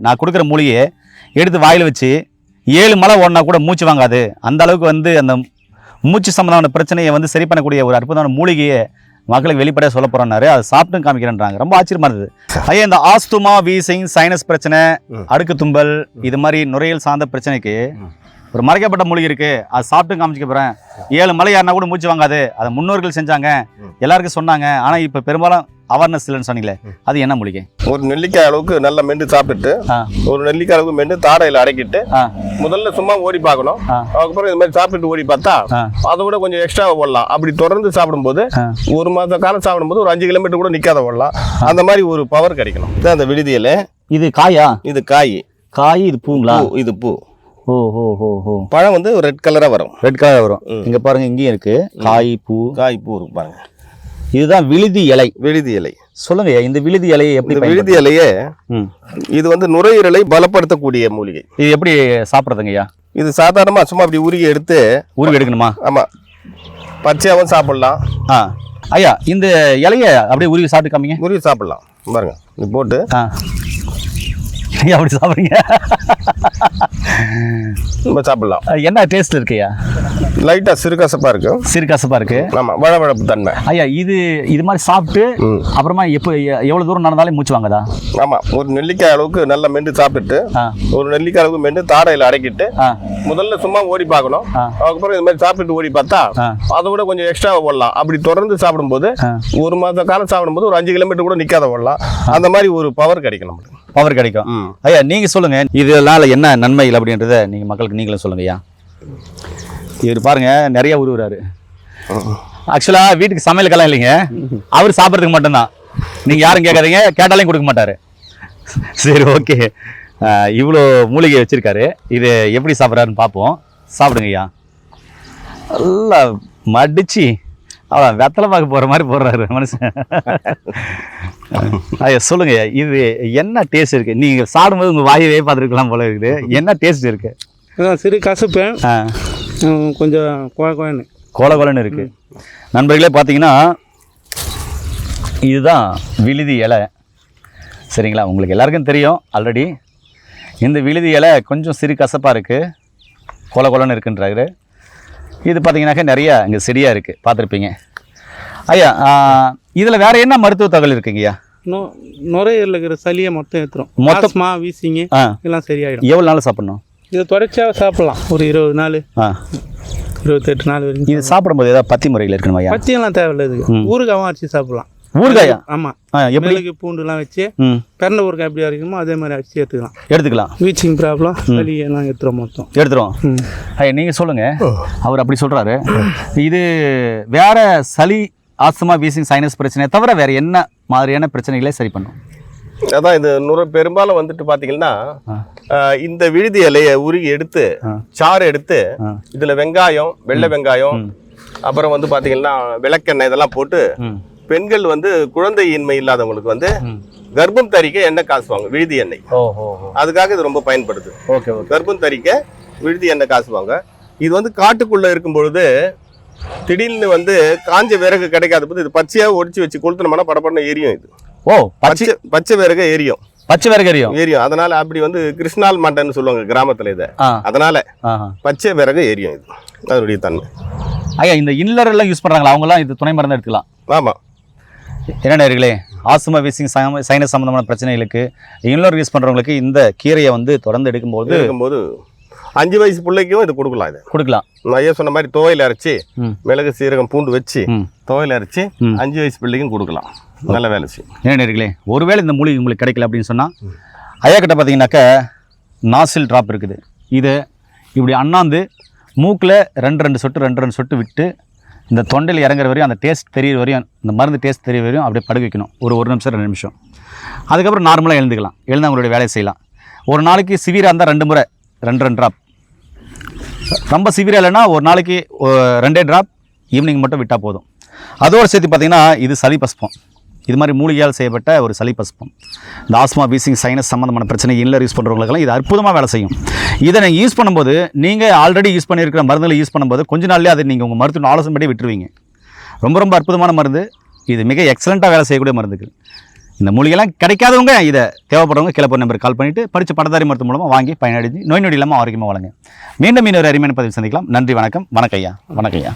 நான் கொடுக்குற மூலிகையை எடுத்து வாயில் வச்சு ஏழு மலை ஓடினா கூட மூச்சு வாங்காது. அந்த அளவுக்கு வந்து அந்த மூச்சு சம்பந்தமான பிரச்சனையை வந்து சரி பண்ணக்கூடிய ஒரு அற்புதமான மூலிகையை மக்களுக்கு வெளிப்படையாக சொல்ல போறேன்னாரு அதை சாப்பிட்டும் காமிக்கிறேன்றாங்க. ரொம்ப ஆச்சரியமா இருந்தது. ஐயா இந்த ஆஸ்துமா வீசிங் சைனஸ் பிரச்சனை. அடுக்கு தும்பல் இது மாதிரி நுரையீரல் சார்ந்த பிரச்சனைக்கு. ஒரு மறைக்கப்பட்ட மூலிகை இருக்கு. அதை சாப்பிட்டு காமிச்சிக்க போறேன். ஏழு மலை ஏறினா கூட மூச்சு வாங்காது. அதை முன்னோர்கள் செஞ்சாங்க. எல்லாருக்கும் சொன்னாங்க. ஆனா இப்ப பெரும்பாலும் அவேர்னஸ் இல்லைன்னு சொன்னீங்களே. அது என்ன மூலிகை? ஒரு நெல்லிக்காய் அளவுக்கு நல்லா மென்று சாப்பிட்டுட்டு ஒரு நெல்லிக்காய் அளவுக்கு மென்று தாடையில் அடக்கிட்டு முதல்ல சும்மா ஓடி பார்க்கணும். அதுக்கப்புறம் இது மாதிரி சாப்பிட்டுட்டு ஓடி பார்த்தா அதை விட கொஞ்சம் எக்ஸ்ட்ரா ஓடலாம். அப்படி தொடர்ந்து சாப்பிடும்போது. ஒரு மாத காலம் சாப்பிடும்போது ஒரு அஞ்சு கிலோமீட்டர் கூட நிற்காத ஓடலாம். அந்த மாதிரி ஒரு பவர் கிடைக்கணும். இதான் அந்த விடுதியில். இது காயா? இது காய். காய் இது பூங்களா? இது பூ. ஓ ஹோ ஹோ ஹோ. பழம் வந்து ரெட் கலராக வரும். ரெட் கலர் வரும். இங்க பாருங்க இங்கேயும் இருக்கு. காய் பூ. காய் பூ இருக்கு பாருங்க. இதுதான் விழுதி இலை. விடுதி இலை. சொல்லுங்க இந்த விழுதி இலையை எப்படி விடுதி இலையே. இது வந்து நுரையீரலை பலப்படுத்தக்கூடிய மூலிகை. இது எப்படி சாப்பிட்றதுங்க ஐயா? இது சாதாரணமாக சும்மா அப்படி உருகி எடுத்து ஊருக்கு எடுக்கணுமா? ஆமாம் பச்சையாகவும் சாப்பிடலாம். ஆ. ஐயா இந்த இலைய அப்படியே உருவி சாப்பிட்டு காமிங்க. உருவி சாப்பிடலாம். பாருங்க இது போட்டு ஆ. ஐயா அப்படி சாப்பிட்றீங்க? நம்ம சாப்பிடலாம். என்ன டேஸ்ட் இருக்குய்யா லைட்டாக சிறுகசப்பாக இருக்கும் சிறுகாசப்பா இருக்கு. ஆமாம் வழவழப்பு தன்மை. ஐயா இது இது மாதிரி சாப்பிட்டு அப்புறமா எப்போ எ- எவ்வளவு தூரம் நடந்தாலே மூச்சு வாங்குதா? ஆமாம் ஒரு நெல்லிக்காய் அளவுக்கு நல்லா மென்று சாப்பிட்டுட்டு ஆ. ஒரு நெல்லிக்காய் அளவுக்கு மென்று தாடையில் அடக்கிட்டு முதல்ல சும்மா ஓடி பார்க்கணும். அதுக்கப்புறம் இது மாதிரி சாப்பிட்டுட்டு ஓடி பார்த்தா அதை விட கொஞ்சம் எக்ஸ்ட்ரா ஓடலாம். அப்படி தொடர்ந்து சாப்பிடும்போது ஒரு மாத காலம் சாப்பிடும்போது ஒரு அஞ்சு கிலோமீட்டர் கூட நிற்காத ஓடலாம். அந்த மாதிரி ஒரு பவர் கிடைக்கும் நம்மளுக்கு. பவர் கிடைக்கும். ஐயா நீங்க சொல்லுங்க. இதனால என்ன நன்மைகள் அப்படின்றத நீங்க மக்களுக்கு நீங்களும் சொல்லுங்க ஐயா. இவர் பாருங்க நிறைய உருவுறாரு. ஆக்சுவலா வீட்டுக்கு சமையலுக்கெல்லாம் இல்லைங்க. அவர் சாப்பிட்றதுக்கு மட்டும்தான். நீங்க யாரும் கேட்காதீங்க கேட்டாலையும் கொடுக்க மாட்டாரு. சரி ஓகே. இவ்வளோ மூலிகை வச்சிருக்காரு. இது எப்படி சாப்பிட்றாருன்னு பார்ப்போம். சாப்பிடுங்க ஐயா. நல்லா மடிச்சு அவ்வளோ வெத்தலை பார்க்க போகிற மாதிரி போடுறாரு மனுஷன். ஐயா சொல்லுங்க இது என்ன டேஸ்ட் இருக்கு? நீங்க சாப்பிடும்போது உங்க வாயவே பார்த்துருக்கலாம் போல இருக்குது. என்ன டேஸ்ட் இருக்கு? அதான் சிறு கசப்பு ஆ. ம், கொஞ்சம் குழ குழன்னு. கோல கோலன்னு இருக்கு. நண்பர்களே பார்த்தீங்கன்னா இதுதான் விழுதி இலை. சரிங்களா? உங்களுக்கு எல்லாருக்கும் தெரியும் ஆல்ரெடி இந்த விழுதி இலை கொஞ்சம் சிறு கசப்பாக இருக்குது கோல கோலன்னு இருக்குன்றாரு. இது பார்த்தீங்கன்னாக்கா நிறைய இங்கே செடியாக இருக்குது பார்த்துருப்பீங்க. ஐயா இதில் வேற என்ன மருத்துவ தகவல் இருக்குங்கய்யா நோ நுரையீரலில் இருக்கிற சளியை மொத்தம் ஏற்றுரும் மொத்தம்- மொத்தமா வீசிங்க எல்லாம் சரியாயிடும். எவ்வளோ நாள் சாப்பிடணும்? இதை தொடர்ச்சியாக சாப்பிடலாம். ஒரு இருபது நாள் ஆ. இருபத்தெட்டு நாள் வரைக்கும் இது சாப்பிடும்போது ஏதாவது பத்தி முறையில் இருக்கணுமா ஐயா? பத்தியெல்லாம் தேவையில்ல ம். ஊறுகாவும் அரைச்சி சாப்பிடலாம். ஊறுகாயா? ஆமாம் எப்படி? பூண்டுலாம் வச்சு பிறந்த ஊறுகாய் எப்படி அரைக்கணுமோ அதே மாதிரி அரைச்சி ஏற்றுக்கலாம் எடுத்துக்கலாம். வீச்சிங் ப்ராப்ளம் எல்லாம் ஏற்றுறோம் மொத்தம். எடுத்துருவோம் ம். ஐயா நீங்கள் சொல்லுங்கள் அவர் அப்படி சொல்கிறாரு இது வேற சளி ஆஸ்துமா வீசிங் சைனஸ் பிரச்சனையை தவிர வேற என்ன மாதிரியான பிரச்சனைகளை சரி பண்ணும்? அதான் இது நுர பெரும்பாலும் வந்துட்டு பார்த்தீங்கன்னா இந்த விழுதி இலையை உருகி எடுத்து. சாறு எடுத்து. இதில் வெங்காயம் வெள்ளை வெங்காயம். அப்புறம் வந்து பார்த்தீங்கன்னா விளக்கெண்ணெய் இதெல்லாம் போட்டு பெண்கள் வந்து குழந்தை இன்மை இல்லாதவங்களுக்கு வந்து கர்ப்பம் தரிக்க எண்ணெய் காசுவாங்க விழுதி எண்ணெய். அதுக்காக இது ரொம்ப பயன்படுது. கர்ப்பம் தரிக்க விழுதி எண்ணெய் காசுவாங்க. இது வந்து காட்டுக்குள்ள இருக்கும் பொழுது திடீர்னு வந்து காஞ்ச விறகு கிடைக்காத போது இது பச்சையா ஒடிச்சு வச்சு கொளுத்தினோம்னா படப்படன்னு எரியும் இது. ஓ பச்சை பச்சை விறகு எரியும். பச்சை வேற கறியும் எரியும். அதனால அப்படி வந்து கிருஷ்ணால் மண்டன்னு சொல்லுவாங்க கிராமத்துல இதை. அதனால பச்சை விறகு எரியும் இது. அதனுடைய தன்மை. ஐயா இந்த இன்னர் எல்லாம் யூஸ் பண்ணுறாங்களா அவங்கலாம் இது துணை மருந்து எடுத்துக்கலாம். ஆமா. என்ன நேர்களே ஆஸ்துமா வீசிங் சைனஸ் சம்பந்தமான பிரச்சனைகளுக்கு இன்னொரு யூஸ் பண்ணுறவங்களுக்கு இந்த கீரையை வந்து தொடர்ந்து எடுக்கும்போது இருக்கும்போது அஞ்சு வயசு பிள்ளைக்கும் இது கொடுக்கலாம் இது. கொடுக்கலாம். நான் ஐயா சொன்ன மாதிரி துவையில் அரைச்சி மிளகு சீரகம் பூண்டு வச்சு துவையில் அரைச்சி. அஞ்சு வயசு பிள்ளைக்கும் கொடுக்கலாம். நல்ல வேலை செய்யும் நேர்களே ஒருவேளை இந்த மூலிகை உங்களுக்கு கிடைக்கல அப்படின்னு சொன்னால் ஐயா கிட்ட பார்த்தீங்கன்னாக்கா நாசில் ட்ராப் இருக்குது. இது இப்படி அண்ணாந்து மூக்கில் ரெண்டு ரெண்டு சொட்டு ரெண்டு ரெண்டு சொட்டு விட்டு இந்த தொண்டையில் இறங்குற வரையும் அந்த டேஸ்ட் தெரியற வரையும் இந்த மருந்து டேஸ்ட் தெரிய வரையும் அப்படியே படுக்க வைக்கணும். ஒரு ஒரு நிமிஷம் ரெண்டு நிமிஷம். அதுக்கப்புறம் நார்மலாக எழுந்துக்கலாம். எழுந்து அவங்களுடைய வேலையை செய்யலாம். ஒரு நாளைக்கு சிவியராக இருந்தால் ரெண்டு முறை ரெண்டு ரெண்டு ட்ராப் ரொம்ப சிவியராக இல்லைன்னா ஒரு நாளைக்கு ரெண்டே ட்ராப் ஈவினிங் மட்டும் விட்டால் போதும். அதோடு சேர்த்து பார்த்தீங்கன்னா இது சளி பஸ்பம். இது மாதிரி மூலிகையால் செய்யப்பட்ட ஒரு சளி பஸ்பம். இந்த ஆஸ்மா வீசிங் சைனஸ் சம்மந்தமான பிரச்சனை இன்னர் யூஸ் பண்ணுறவங்களுக்கெல்லாம் இது அற்புதமாக வேலை செய்யும். இதை நீங்கள் யூஸ் பண்ணும்போது நீங்கள் ஆல்ரெடி யூஸ் பண்ணியிருக்கிற மருந்துகளை யூஸ் பண்ணும்போது கொஞ்ச நாள்லேயே அதை நீங்கள் உங்கள் மருத்துவ ஆலோசனை படி விட்டுருவீங்க. ரொம்ப ரொம்ப அற்புதமான மருந்து. இது மிக எக்ஸலண்ட்டாக வேலை செய்யக்கூடிய மருந்துகள். இந்த மூலிகைலாம் கிடைக்காதவங்க இதை தேவைப்படுறவங்க கீழே போகிற நம்பருக்கு கால் பண்ணிவிட்டு படித்த படதாரி மருத்துவம் மூலமாக வாங்கி பயனடைஞ்சு நோய் நொடி இல்லாமல் ஆரோக்கியமாக வழங்க மீண்டும் இன்னொரு அருமையான பதிவு சந்திக்கலாம். நன்றி வணக்கம். வணக்கம் ஐயா. வணக்கம் ஐயா.